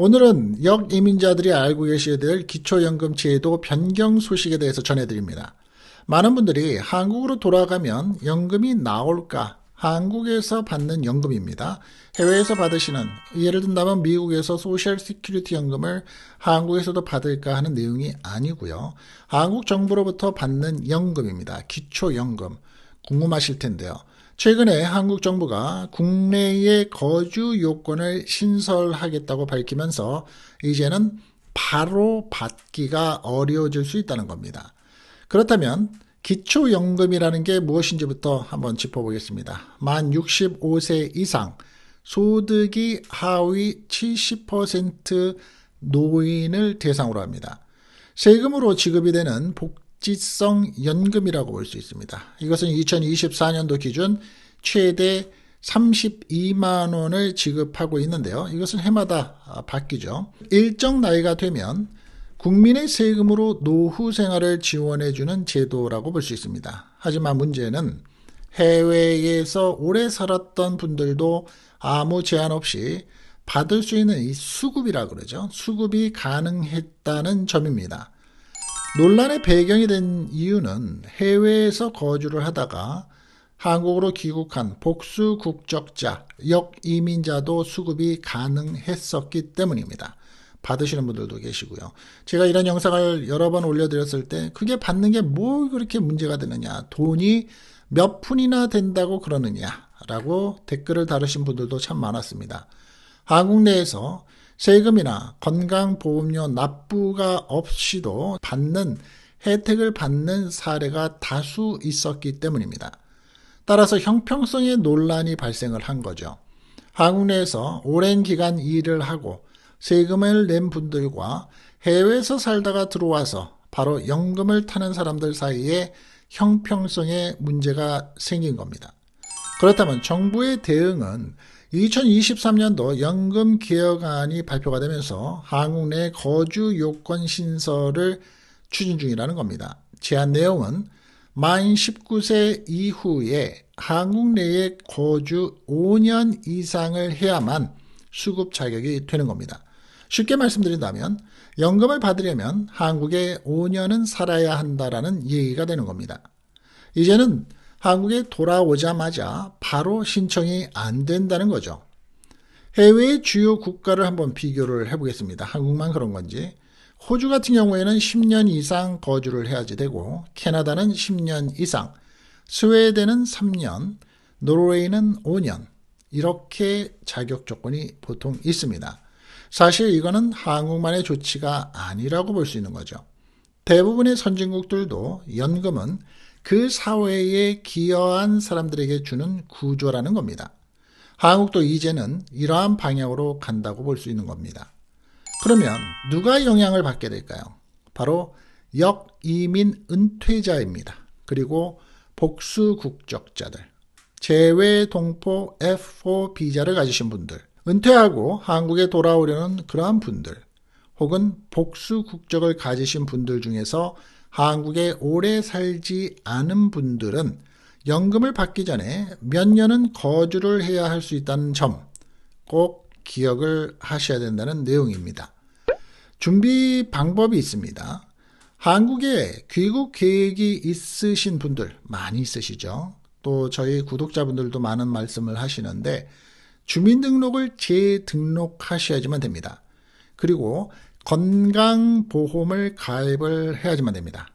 오늘은 역이민자들이 알고 계셔야 될 기초연금 제도 변경 소식에 대해서 전해드립니다. 많은 분들이 한국으로 돌아가면 연금이 나올까? 한국에서 받는 연금입니다. 해외에서 받으시는 예를 든다면 미국에서 소셜 시큐리티 연금을 한국에서도 받을까 하는 내용이 아니고요. 한국 정부로부터 받는 연금입니다. 기초연금 궁금하실 텐데요. 최근에 한국 정부가 국내에 거주 요건을 신설하겠다고 밝히면서 이제는 바로 받기가 어려워질 수 있다는 겁니다. 그렇다면 기초연금이라는 게 무엇인지부터 한번 짚어보겠습니다. 만 65세 이상 소득이 하위 70% 노인을 대상으로 합니다. 세금으로 지급이 되는 복복 지성 연금이라고 볼 수 있습니다. 이것은 2024년도 기준 최대 32만 원을 지급하고 있는데요. 이것은 해마다 바뀌죠. 일정 나이가 되면 국민의 세금으로 노후 생활을 지원해주는 제도라고 볼 수 있습니다. 하지만 문제는 해외에서 오래 살았던 분들도 아무 제한 없이 받을 수 있는 이 수급이라 그러죠. 수급이 가능했다는 점입니다. 논란의 배경이 된 이유는 해외에서 거주를 하다가 한국으로 귀국한 복수 국적자, 역이민자도 수급이 가능했었기 때문입니다. 받으시는 분들도 계시고요. 제가 이런 영상을 여러 번 올려드렸을 때 그게 받는 게 뭐 그렇게 문제가 되느냐, 돈이 몇 푼이나 된다고 그러느냐 라고 댓글을 다루신 분들도 참 많았습니다. 한국 내에서 세금이나 건강보험료 납부가 없이도 받는 혜택을 받는 사례가 다수 있었기 때문입니다. 따라서 형평성의 논란이 발생을 한 거죠. 한국 내에서 오랜 기간 일을 하고 세금을 낸 분들과 해외에서 살다가 들어와서 바로 연금을 타는 사람들 사이에 형평성의 문제가 생긴 겁니다. 그렇다면 정부의 대응은 2023년도 연금 개혁안이 발표가 되면서 한국 내 거주 요건 신설을 추진 중이라는 겁니다. 제안 내용은 만 19세 이후에 한국 내에 거주 5년 이상을 해야만 수급 자격이 되는 겁니다. 쉽게 말씀드린다면 연금을 받으려면 한국에 5년은 살아야 한다라는 얘기가 되는 겁니다. 이제는 한국에 돌아오자마자 바로 신청이 안 된다는 거죠. 해외의 주요 국가를 한번 비교를 해보겠습니다. 한국만 그런 건지. 호주 같은 경우에는 10년 이상 거주를 해야지 되고, 캐나다는 10년 이상, 스웨덴은 3년, 노르웨이는 5년, 이렇게 자격 조건이 보통 있습니다. 사실 이거는 한국만의 조치가 아니라고 볼 수 있는 거죠. 대부분의 선진국들도 연금은 그 사회에 기여한 사람들에게 주는 구조라는 겁니다. 한국도 이제는 이러한 방향으로 간다고 볼 수 있는 겁니다. 그러면 누가 영향을 받게 될까요? 바로 역이민 은퇴자입니다. 그리고 복수 국적자들, 재외 동포 F4 비자를 가지신 분들, 은퇴하고 한국에 돌아오려는 그러한 분들, 혹은 복수 국적을 가지신 분들 중에서 한국에 오래 살지 않은 분들은 연금을 받기 전에 몇 년은 거주를 해야 할 수 있다는 점 꼭 기억을 하셔야 된다는 내용입니다. 준비 방법이 있습니다. 한국에 귀국 계획이 있으신 분들 많이 있으시죠? 또 저희 구독자분들도 많은 말씀을 하시는데 주민등록을 재등록하셔야지만 됩니다. 그리고 건강보험을 가입을 해야지만 됩니다.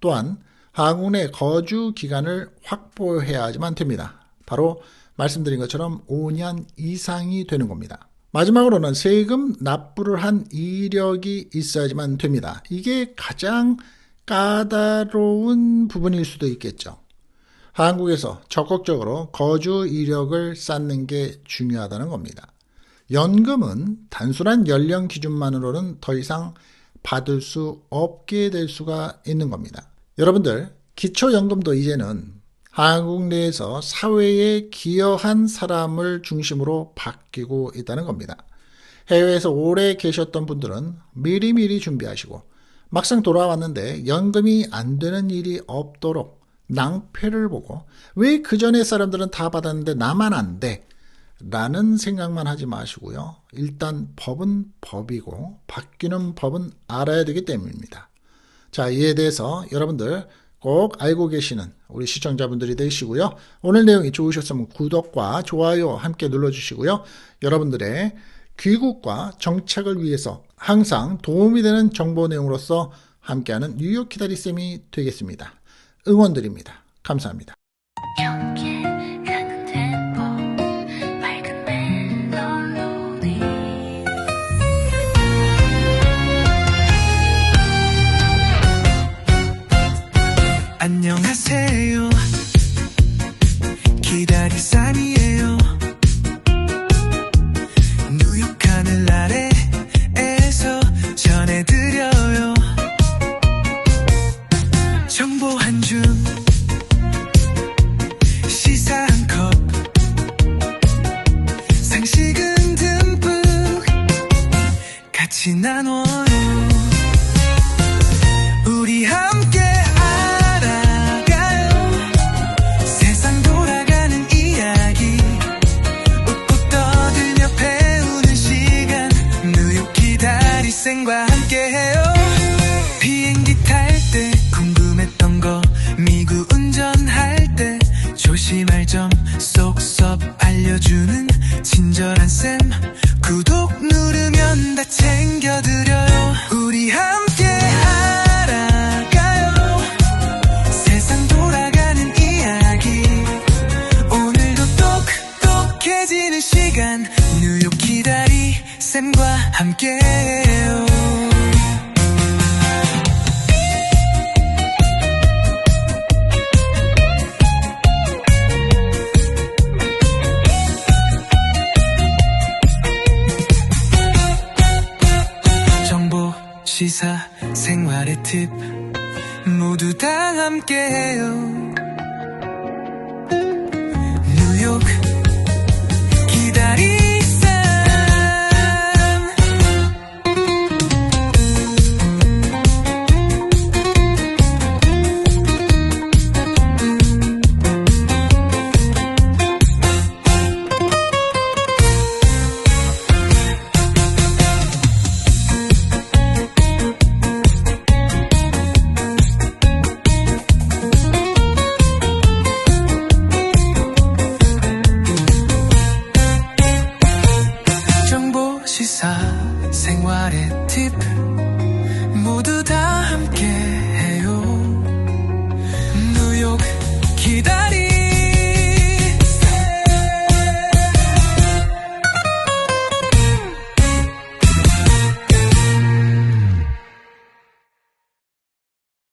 또한 한국 내 거주 기간을 확보해야지만 됩니다. 바로 말씀드린 것처럼 5년 이상이 되는 겁니다. 마지막으로는 세금 납부를 한 이력이 있어야지만 됩니다. 이게 가장 까다로운 부분일 수도 있겠죠. 한국에서 적극적으로 거주 이력을 쌓는 게 중요하다는 겁니다. 연금은 단순한 연령 기준만으로는 더 이상 받을 수 없게 될 수가 있는 겁니다. 여러분들, 기초연금도 이제는 한국 내에서 사회에 기여한 사람을 중심으로 바뀌고 있다는 겁니다. 해외에서 오래 계셨던 분들은 미리미리 준비하시고 막상 돌아왔는데 연금이 안 되는 일이 없도록 낭패를 보고 왜 그 전에 사람들은 다 받았는데 나만 안 돼? 라는 생각만 하지 마시고요. 일단 법은 법이고 바뀌는 법은 알아야 되기 때문입니다. 자, 이에 대해서 여러분들 꼭 알고 계시는 우리 시청자분들이 되시고요. 오늘 내용이 좋으셨으면 구독과 좋아요 함께 눌러주시고요. 여러분들의 귀국과 정착을 위해서 항상 도움이 되는 정보 내용으로서 함께하는 뉴욕 기다리쌤이 되겠습니다. 응원드립니다. 감사합니다. 안녕하세요. 기다리산이에요. 뉴욕 하늘 아래에서 전해드려요. 정보 한 줌 시사 한 컵 상식은 듬뿍 같이 나눠요 함께해요. 비행기 탈 때 궁금했던 거 미국 운전할 때 조심할 점 쏙쏙 알려주는 친절한 쌤 구독 시사, 생활의 팁 모두 다 함께해요.